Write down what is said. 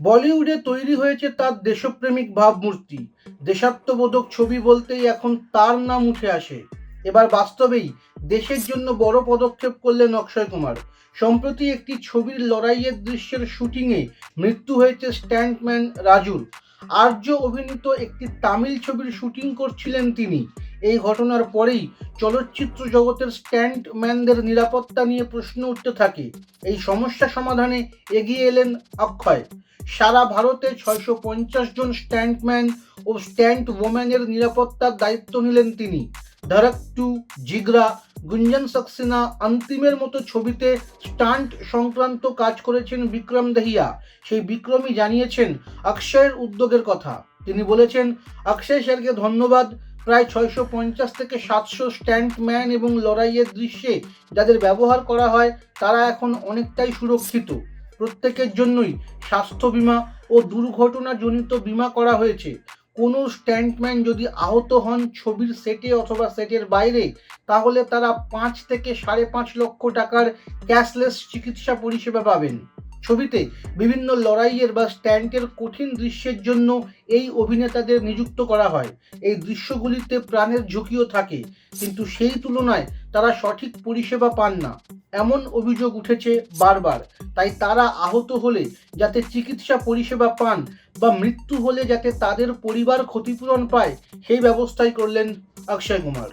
বলিউডে তৈরি হয়েছে তার দেশপ্রেমিক ভাবমূর্তি। দেশাত্মবোধক ছবি বলতেই এখন তার নাম উঠে আসে। এবার বাস্তবেই দেশের জন্য বড় পদক্ষেপ করলেন অক্ষয় কুমার। সম্প্রতি একটি ছবির লড়াইয়ের দৃশ্যের শুটিংয়ে মৃত্যু হয়েছে স্ট্যান্টম্যান রাজুর। আর্য অভিনীত একটি তামিল ছবির শুটিং করছিলেন তিনি। এই ঘটনার পরেই চলচ্চিত্র জগতের স্ট্যান্টম্যানদের নিরাপত্তা নিয়ে প্রশ্ন উঠতে থাকে। এই সমস্যা সমাধানে এগিয়ে এলেন অক্ষয়। সারা ভারতে ছয়শো পঞ্চাশ জন স্ট্যান্টম্যান ও স্ট্যান্ট ওম্যানের নিরাপত্তার দায়িত্ব নিলেন তিনি। ধরক টু, জিগরা, গুঞ্জন সাক্সেনা অন্তিমের মতো ছবিতে স্টান্ট সংক্রান্ত কাজ করেছেন বিক্রম দহিয়া। সেই বিক্রমই জানিয়েছেন অক্ষয়ের উদ্যোগের কথা। তিনি বলেছেন, অক্ষয় স্যারকে ধন্যবাদ। প্রায় ছয়শো পঞ্চাশ থেকে সাতশো স্ট্যান্টম্যান এবং লড়াইয়ের দৃশ্যে যাদের ব্যবহার করা হয়, তারা এখন অনেকটাই সুরক্ষিত। প্রত্যেকের জন্যই স্বাস্থ্য বিমা ও দুর্ঘটনাজনিত বীমা করা হয়েছে। কোনো স্ট্যান্টম্যান যদি আহত হন ছবির সেটে অথবা সেটের বাইরে, তাহলে তারা পাঁচ থেকে সাড়ে পাঁচ লক্ষ টাকার ক্যাশলেস চিকিৎসা পরিষেবা পাবেন। ছবিতে বিভিন্ন লড়াইয়ের বা স্ট্যান্টের কঠিন দৃশ্যের জন্য এই অভিনেতাদের নিযুক্ত করা হয়। এই দৃশ্যগুলিতে প্রাণের ঝুঁকিও থাকে, কিন্তু সেই তুলনায় তারা সঠিক পরিষেবা পান না। এমন অভিযোগ উঠেছে বারবার, তাই তারা আহত হলে যাতে চিকিৎসা পরিষেবা পান বা মৃত্যু হলে যাতে তাদের পরিবার ক্ষতিপূরণ পায়, সেই ব্যবস্থাই করলেন অক্ষয় কুমার।